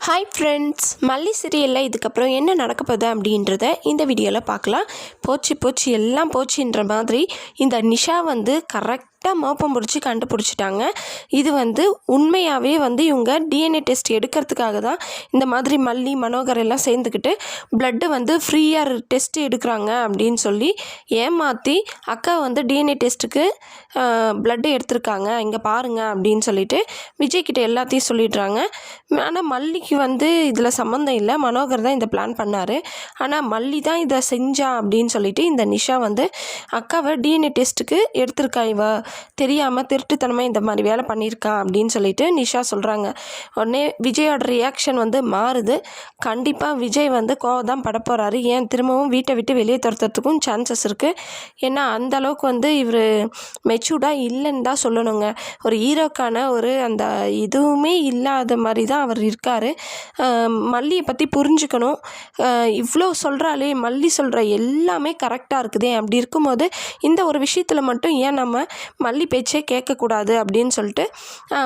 Hi friends மல்லி சீரியலில் இதுக்கப்புறம் என்ன நடக்க போகுது அப்படின்றத இந்த வீடியோவில் பார்க்கலாம். போச்சு போச்சு எல்லாம் போச்சுன்ற மாதிரி இந்த நிஷா வந்து கரெக்ட் கரெக்டாக மோப்பம் பிடிச்சி கண்டுபிடிச்சிட்டாங்க. இது வந்து உண்மையாகவே வந்து இவங்க டிஎன்ஏ டெஸ்ட் எடுக்கிறதுக்காக தான் இந்த மாதிரி மல்லி மனோகர் எல்லாம் சேர்ந்துக்கிட்டு பிளட்டு வந்து ஃப்ரீயாக டெஸ்ட் எடுக்கிறாங்க அப்படின்னு சொல்லி ஏமாற்றி அக்கா வந்து டிஎன்ஏ டெஸ்ட்டுக்கு பிளட்டு எடுத்திருக்காங்க. இங்கே பாருங்க அப்படின்னு சொல்லிட்டு விஜய்கிட்ட எல்லாத்தையும் சொல்லிடுறாங்க. ஆனால் மல்லிக்கு வந்து இதில் சம்மந்தம் இல்லை. மனோகர் தான் இந்த பிளான் பண்ணார். ஆனால் மல்லி தான் இதை செஞ்சா அப்படின்னு சொல்லிட்டு இந்த நிஷா வந்து அக்காவை டிஎன்ஏ டெஸ்ட்டுக்கு எடுத்திருக்கா இவ. தெரியாமல் திருட்டுத்தனமாக இந்த மாதிரி வேலை பண்ணியிருக்கான் அப்படின்னு சொல்லிட்டு நிஷா சொல்கிறாங்க உடனே விஜயோட ரியாக்ஷன் வந்து மாறுது. கண்டிப்பாக விஜய் வந்து கோவம் தான் பட போகிறாரு ஏன்? திரும்பவும் வீட்டை விட்டு வெளியே துரத்துறதுக்கும் சான்சஸ் இருக்குது ஏன்னா அந்த அளவுக்கு வந்து இவர் மெச்சூர்டாக இல்லைன்னு தான் சொல்லணுங்க. ஒரு ஹீரோக்கான ஒரு அந்த இதுவுமே இல்லாத மாதிரி தான் அவர் இருக்கார். மல்லியை பற்றி புரிஞ்சுக்கணும். இவ்வளோ சொல்கிறாளே மல்லி சொல்கிற எல்லாமே கரெக்டாக இருக்குதே. அப்படி இருக்கும்போது இந்த ஒரு விஷயத்தில் மட்டும் ஏன் நம்ம மல்லி பேச்சே கேட்கக்கூடாது அப்படின்னு சொல்லிட்டு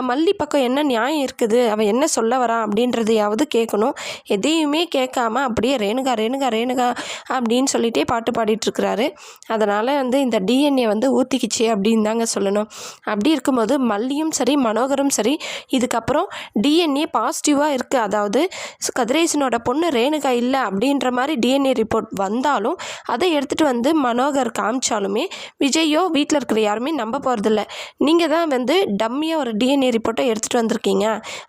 மல்லி பக்கம் என்ன நியாயம் இருக்குது? அவன் என்ன சொல்ல வரான்? அப்படின்றதையாவது கேட்கணும். எதையுமே கேட்காம அப்படியே ரேணுகா ரேணுகா ரேணுகா அப்படின்னு சொல்லிட்டே பாட்டு பாடிட்டுருக்கிறாரு. அதனால் வந்து இந்த டிஎன்ஏ வந்து ஊற்றிக்கிச்சு அப்படின்னு தாங்க சொல்லணும். அப்படி இருக்கும்போது மல்லியும் சரி மனோகரும் சரி இதுக்கப்புறம் டிஎன்ஏ பாசிட்டிவாக இருக்குது அதாவது கதிரேசனோட பொண்ணு ரேணுகா இல்லை அப்படின்ற மாதிரி டிஎன்ஏ ரிப்போர்ட் வந்தாலும் அதை எடுத்துகிட்டு வந்து மனோகர் காமிச்சாலுமே விஜயோ வீட்டில் இருக்கிற யாருமே நம்ப போகிறதில்ல நீங்கள் தான் வந்து டம்மியாக ஒரு டிஎன்ஏ ரிப்போர்ட்டை எடுத்துகிட்டு வந்திருக்கீங்க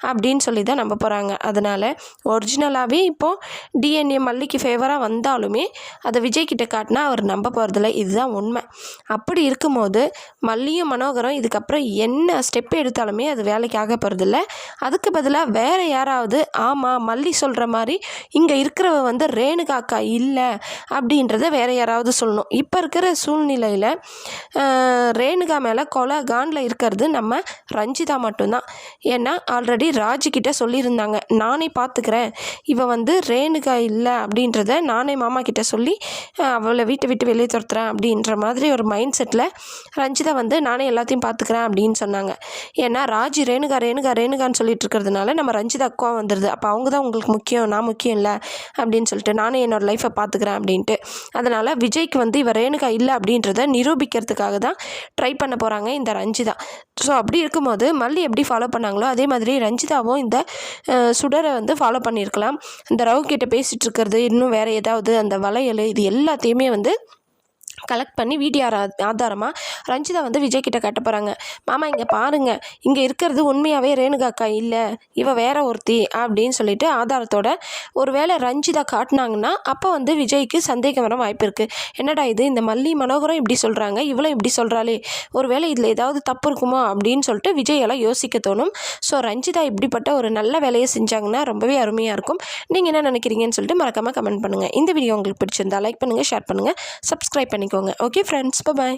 அப்படின்னு சொல்லி தான் நம்ப போகிறாங்க அதனால் ஒரிஜினலாகவே இப்போது டிஎன்ஏ மல்லிக்கு ஃபேவராக வந்தாலுமே அதை விஜய் கிட்ட காட்டினா அவர் நம்ப போகிறதில்ல இதுதான் உண்மை. அப்படி இருக்கும்போது மல்லியும் மனோகரம் இதுக்கப்புறம் என்ன ஸ்டெப் எடுத்தாலுமே அது வேலைக்கு ஆக போகிறதில்ல அதுக்கு பதிலாக வேறு யாராவது ஆமாம் மல்லி சொல்கிற மாதிரி இங்கே இருக்கிறவ வந்து ரேணுகா அக்கா இல்லை அப்படின்றத வேறு யாராவது சொல்லணும். இப்போ இருக்கிற சூழ்நிலையில் ரேணுகா மேலே கொலை காண்டில் இருக்கிறது நம்ம ரஞ்சிதா மட்டும்தான். ஏன்னா ஆல்ரெடி ராஜுக்கிட்ட சொல்லியிருந்தாங்க. நானே பார்த்துக்கிறேன் இவள் வந்து ரேணுகா இல்லை அப்படின்றத நானே மாமா கிட்ட சொல்லி அவளை வீட்டை விட்டு வெளியே துரத்துறேன் அப்படின்ற மாதிரி ஒரு மைண்ட் செட்டில் ரஞ்சிதா வந்து நானே எல்லாத்தையும் பார்த்துக்கிறேன் அப்படின்னு சொன்னாங்க. ஏன்னா ராஜி ரேணுகா ரேணுகா ரேணுகான்னு சொல்லிட்டு இருக்கிறதுனால நம்ம ரஞ்சிதா கோவம் வந்துடுது அப்போ அவங்க தான் உங்களுக்கு முக்கியம் நான் முக்கியம் இல்லை அப்படின்னு சொல்லிட்டு நானே என்னோட லைஃப்பை பார்த்துக்கிறேன் அப்படின்ட்டு. அதனால் விஜய்க்கு வந்து இவ ரேணுகா இல்லை அப்படின்றத நிரூபிக்கிறதுக்காக தான் ட்ரை பண்ண பண்ண போகிறாங்க இந்த ரஞ்சிதா. ஸோ அப்படி இருக்கும்போது மல்லி எப்படி ஃபாலோ பண்ணாங்களோ அதே மாதிரி ரஞ்சிதாவும் இந்த சுடரை வந்து ஃபாலோ பண்ணியிருக்கலாம். இந்த ரவு கிட்ட பேசிகிட்டு இருக்கிறது இன்னும் வேறு ஏதாவது அந்த வளையல் இது எல்லாத்தையுமே வந்து கலெக்ட் பண்ணி வீடியோ ஆதாரமாக ரஞ்சிதா வந்து விஜய் கிட்ட காட்ட போகிறாங்க மாமா இங்கே பாருங்க. இங்கே இருக்கிறது உண்மையாகவே ரேணுகாக்கா இல்லை. இவ வேற ஒருத்தி அப்படின்னு சொல்லிட்டு ஆதாரத்தோட ஒரு வேளை ரஞ்சிதா காட்டினாங்கன்னா அப்போ வந்து விஜய்க்கு சந்தேகம் வர வாய்ப்பு இருக்குது என்னடா இது? இந்த மல்லி மனோகரம் இப்படி சொல்கிறாங்க இவளும் இப்படி சொல்கிறாளே ஒருவேளை இதில் ஏதாவது தப்பு இருக்குமோ? அப்படின்னு சொல்லிட்டு விஜய் எல்லாம் யோசிக்க தோணும். ஸோ ரஞ்சிதா இப்படிப்பட்ட ஒரு நல்ல வேலையை செஞ்சாங்கன்னா ரொம்பவே அருமையாக இருக்கும். நீங்கள் என்ன நினைக்கிறீங்கன்னு சொல்லிட்டு மறக்காமல் கமெண்ட் பண்ணுங்கள் இந்த வீடியோ உங்களுக்கு பிடிச்சிருந்தா லைக் பண்ணுங்கள் ஷேர் பண்ணுங்கள் சப்ஸ்கிரைப் பண்ணிக்கோங்க ஓகே ஃப்ரெண்ட்ஸ் பாய்